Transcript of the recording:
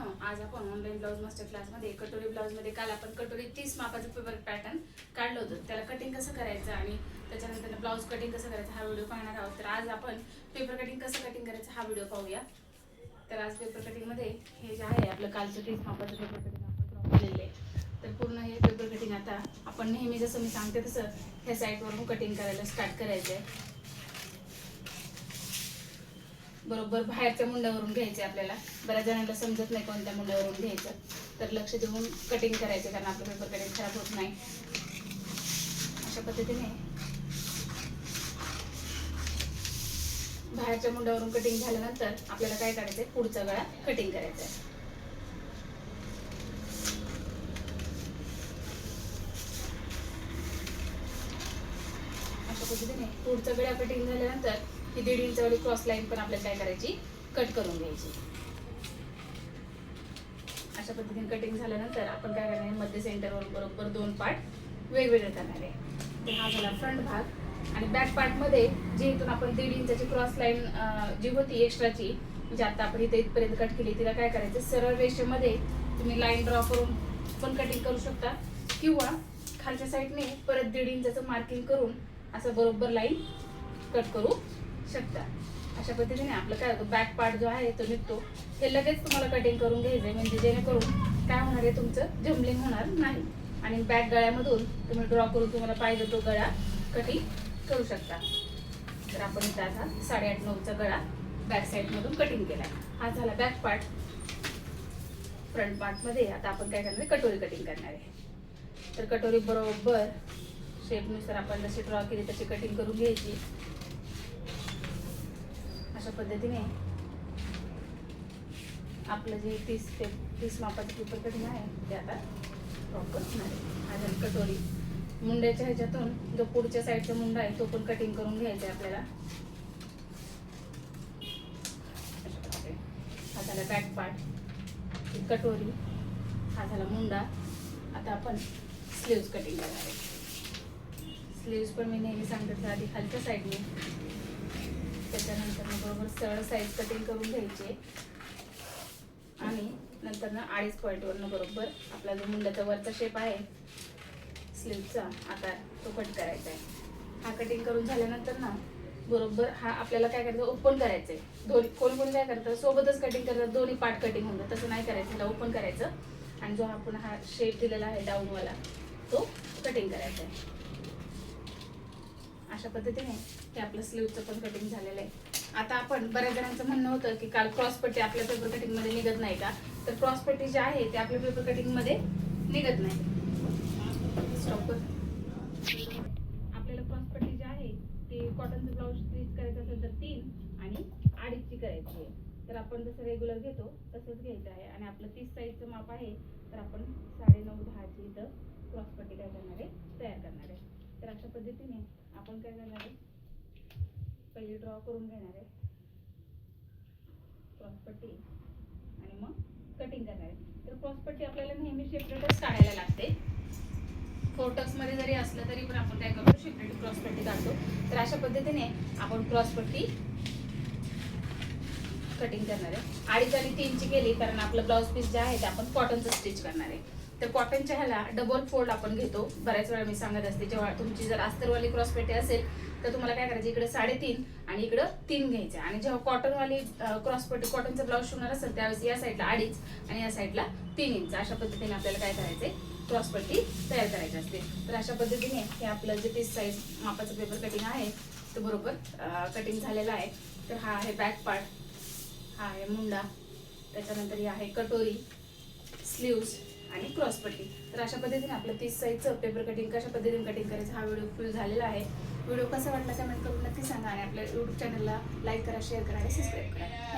मित्रांनो आज आपण ऑनलाईन ब्लाऊज मास्टर क्लासमध्ये कटोरी ब्लाऊजमध्ये काल आपण कटोरी तीस मापाचं पेपर पॅटर्न काढलं होतं. त्याला कटिंग कसं करायचं आणि त्याच्यानंतर ब्लाऊज कटिंग कसं करायचं हा व्हिडिओ पाहणार आहोत. तर आज आपण पेपर कटिंग कसं कटिंग करायचं हा व्हिडिओ पाहूया. तर आज पेपर कटिंगमध्ये हे जे आहे आपलं कालचं तीस मापाचं पेपर कटिंग आपण केलेलं आहे. तर पूर्ण हे पेपर कटिंग आता आपण नेहमी जसं मी सांगते तसं ह्या साईडवरून कटिंग करायला स्टार्ट करायचं आहे बरोबर बाहेरच्या मुंड्यावरून घ्यायचे आपल्याला. बऱ्याच जणांना समजत नाही कोणत्या मुंड्यावरून घ्यायचं. तर लक्ष देऊन कटिंग करायचे कारण आपलं पेपर कटिंग खराब होत नाही. अशा पद्धतीने बाहेरच्या मुंड्यावरून कटिंग झाल्यानंतर आपल्याला काय करायचंय? पुढचा गळा कटिंग करायचा आहे. अशा पद्धतीने पुढचा गळा कटिंग झाल्यानंतर ही दीड इंचवाली क्रॉस लाईन पण आपल्याला काय करायची? कट करून घ्यायची. अशा पद्धतीने कटिंग झाल्यानंतर आपण काय करणार आहे? मध्य सेंटरवर बरोबर दोन पार्ट वेगवेगळे करणार आहे. तर हा झाला फ्रंट भाग. आणि बॅक पार्टमध्ये जे इथून आपण दीड इंचाची क्रॉस लाईन जी होती एक्स्ट्राची म्हणजे आता आपण इथे इथपर्यंत कट केली तिला काय करायचं? सरळ रेषेमध्ये तुम्ही लाईन ड्रॉ करून पण कटिंग करू शकता. किंवा खालच्या साईडने परत दीड इंचाचं मार्किंग करून असं बरोबर लाईन कट करू शकता. अशा पद्धतीने आपलं काय होतं बॅक पार्ट जो आहे तो निघतो. हे लगेच तुम्हाला कटिंग करून घ्यायचं आहे म्हणजे जेणेकरून काय होणार आहे तुमचं जम्बलिंग होणार नाही. आणि बॅक गळ्यामधून तुम्ही ड्रॉ करून तुम्हाला पाहिजे तो गळा कटिंग करू शकता. तर आपण इथं आता साडेआठ नऊचा गळा बॅक साईडमधून कटिंग केला हा झाला बॅक पार्ट फ्रंट पार्टमध्ये आता आपण काय करणार आहे कटोरी कटिंग करणार आहे. तर कटोरी बरोबर शेपनुसार आपण जशी ड्रॉ केली तशी कटिंग करून घ्यायची. अशा पद्धतीने आपलं जे तीस पे तीस मापाचं पेपर कटिंग आहे ते आता प्रॉपर होणार आहे. हा झाली कटोरी मुंड्याच्या ह्याच्यातून जो पुढच्या साईडचा मुंडा आहे तो पण कटिंग करून घ्यायचा आहे आपल्याला. हा झाला बॅक पार्ट कटोरी हा झाला मुंडा. आता आपण स्लीव्ज कटिंग करणार आहे. स्लीव्ज पण मी नेहमी सांगते आधी खालच्या साईडने त्याच्यानंतर मग बरोबर सरळ साईज कटिंग करून घ्यायची. आणि नंतर ना अडीच पॉईंटवरनं बरोबर आपला जो मुंड्याचा वरचा शेप आहे स्लीवचा आकार तो कट करायचा आहे हा कटिंग करून झाल्यानंतर ना बरोबर हा आपल्याला काय करायचं ओपन करायचं आहे दोन्ही कोण कोण काय करतं सोबतच कटिंग करतात दोन्ही पार्ट कटिंग होतं तसं नाही करायचं ह्याला ओपन करायचं. आणि जो आपण हा शेप दिलेला आहे डाऊनवाला तो कटिंग करायचा आहे अशा पद्धतीने हे आपलं स्लीवचं पण कटिंग झालेलं आहे. आता आपण बऱ्याच जणांचं म्हणणं होतं की काल क्रॉस पट्टी आपल्या पेपर कटिंगमध्ये निघत नाही का? तर क्रॉस पट्टी जी आहे ते आपल्या पेपर कटिंगमध्ये निघत नाही. स्टॉप आपल्याला क्रॉस पट्टी जी आहे ते कॉटनचं ब्लाऊज स्टिच करायचं असेल तर तीन आणि अडीचची करायची आहे. तर आपण जसं रेग्युलर घेतो तसंच घ्यायचं आहे. आणि आपलं तीस साईजचं माप आहे तर आपण साडे नऊ दहाची इथं क्रॉस पट्टी काय करणार आहे? तयार करणार आहे. तर अशा पद्धतीने आपण काय करणार आहे? पहिली ड्रॉ करून घेणार आहे. क्रॉसपट्टी आणि मग कटिंग करणार आहे. तर क्रॉसपट्टी आपल्याला नेहमी शेपरेटच काढायला लागते. फोटक्समध्ये जरी असलं तरी पण आपण काय करतो शेपरेट क्रॉस पट्टी काढतो. तर अशा पद्धतीने आपण क्रॉसपट्टी कटिंग करणार आहे. अडीच आणि तीनची केली कारण आपलं ब्लाऊज पीस जे आहे ते आपण कॉटनचं स्टिच करणार आहे. तर कॉटनच्या ह्याला डबल फोल्ड आपण घेतो. बऱ्याच वेळा मी सांगत असते जेव्हा तुमची जर अस्तरवाली क्रॉस पेटी असेल तर तुम्हाला काय करायचं इकडे साडेतीन आणि इकडं तीन घ्यायचं. आणि जेव्हा कॉटनवाली क्रॉसपेटी कॉटनचा ब्लाऊज शिवणार असेल त्यावेळेस या साईडला अडीच आणि या साईडला तीन इंच. अशा पद्धतीने आपल्याला काय करायचंय क्रॉसपट्टी तयार करायची असते. तर अशा पद्धतीने हे आपलं जे तीस साईज मापाचं पेपर कटिंग आहे तो बरोबर कटिंग झालेलं आहे. तर हा आहे बॅक पार्ट हा आहे मुंडा त्याच्यानंतर ही आहे कटोरी स्लीव्स आणि क्रॉस पट्टी तर अशा पद्धतीने आपलं तीस साईजचं पेपर कटिंग कशा पद्धतीने कटिंग करायचं हा व्हिडिओ फुल झालेला आहे. व्हिडिओ कसा वाटला कमेंट करून नक्की सांगा आणि आपल्या यूट्यूब चॅनलला लाईक करा शेअर करा आणि सबस्क्राईब करा.